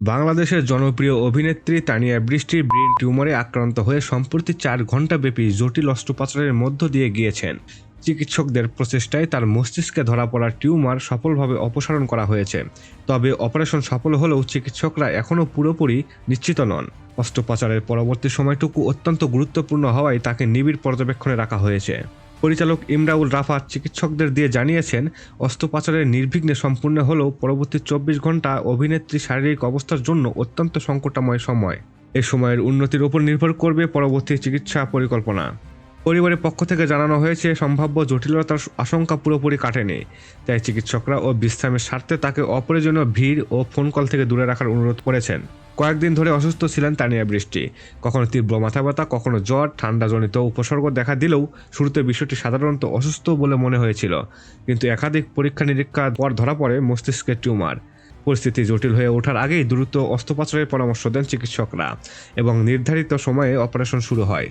বাংলাদেশের জনপ্রিয় অভিনেত্রী তানিয়া বৃষ্টির ব্রেন টিউমারে আক্রান্ত হয়ে সম্প্রতি চার ঘণ্টাব্যাপী জটিল অস্ত্রোপচারের মধ্য দিয়ে গিয়েছেন। চিকিৎসকদের প্রচেষ্টায় তার মস্তিষ্কে ধরা পড়া টিউমার সফলভাবে অপসারণ করা হয়েছে। তবে অপারেশন সফল হলেও চিকিৎসকরা এখনও পুরোপুরি নিশ্চিত নন। অস্ত্রোপচারের পরবর্তী সময়টুকু অত্যন্ত গুরুত্বপূর্ণ হওয়ায় তাকে নিবিড় পর্যবেক্ষণে রাখা হয়েছে। পরিচালক ইমরাউল রাফাত চিকিৎসকদের দিয়ে জানিয়েছেন, অস্ত্রোপচারের নির্বিঘ্নে সম্পূর্ণ হলেও পরবর্তী চব্বিশ ঘণ্টা অভিনেত্রী শারীরিক অবস্থার জন্য অত্যন্ত সংকটাময় সময়। এ সময়ের উন্নতির উপর নির্ভর করবে পরবর্তী চিকিৎসা পরিকল্পনা। পরিবারের পক্ষ থেকে জানানো হয়েছে, সম্ভাব্য জটিলতার আশঙ্কা পুরোপুরি কাটেনি। তাই চিকিৎসকরা ও বিশ্রামের স্বার্থে তাকে অপ্রয়োজনীয় ভিড় ও ফোন কল থেকে দূরে রাখার অনুরোধ করেছেন। কয়েকদিন ধরে অসুস্থ ছিলেন তানিয়া বৃষ্টি। কখনো তীব্র মাথা ব্যথা কখনো জ্বর, ঠান্ডাজনিত উপসর্গ দেখা দিলেও শুরুতে বিষয়টি সাধারণত অসুস্থ বলে মনে হয়েছিল। কিন্তু একাধিক পরীক্ষা নিরীক্ষার পর ধরা পড়ে মস্তিষ্কের টিউমার। পরিস্থিতি জটিল হয়ে ওঠার আগেই দ্রুত অস্ত্রোপচারের পরামর্শ দেন চিকিৎসকরা এবং নির্ধারিত সময়ে অপারেশন শুরু হয়।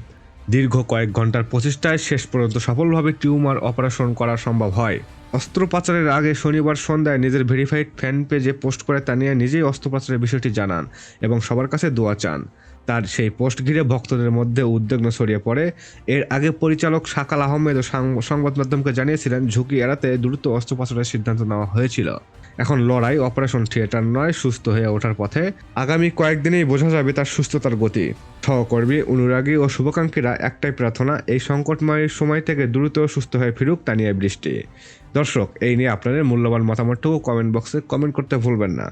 দীর্ঘ কয়েক ঘণ্টার প্রচেষ্টায় শেষ পর্যন্ত সফলভাবে টিউমার অপারেশন করা সম্ভব হয়। অস্ত্রোপচারের আগে শনিবার সন্ধ্যায় নিজের ভেরিফাইড ফ্যান পেজে পোস্ট করে তানিয়া নিজেই অস্ত্রোপচারের বিষয়টি জানান এবং সবার কাছে দোয়া চান। তার সেই পোস্ট ঘিরে ভক্তদের মধ্যে উদ্বিগ্ন ছড়িয়ে পড়ে। এর আগে পরিচালক সাকাল আহমেদ ও সংবাদ মাধ্যমকে জানিয়েছিলেন, ঝুঁকি এড়াতে দ্রুত অস্ত্রোপচারের সিদ্ধান্ত নেওয়া হয়েছিল। এখন লড়াই অপারেশন থিয়েটার নয়, সুস্থ হয়ে ওঠার পথে। আগামী কয়েকদিনেই বোঝা যাবে তার সুস্থতার গতি। সহকর্মী অনুরাগী ও শুভাকাঙ্ক্ষীরা একটাই প্রার্থনা, এই সংকটময়ের সময় থেকে দ্রুত সুস্থ হয়ে ফিরুক তা নিয়ে বৃষ্টি। দর্শক, এই নিয়ে আপনাদের মূল্যবান মতামতটুকু কমেন্ট বক্সে কমেন্ট করতে ভুলবেন না।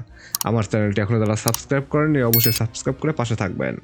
আমার চ্যানেলটি এখনও যারা সাবস্ক্রাইব করেননি, অবশ্যই সাবস্ক্রাইব করে পাশে থাকবেন।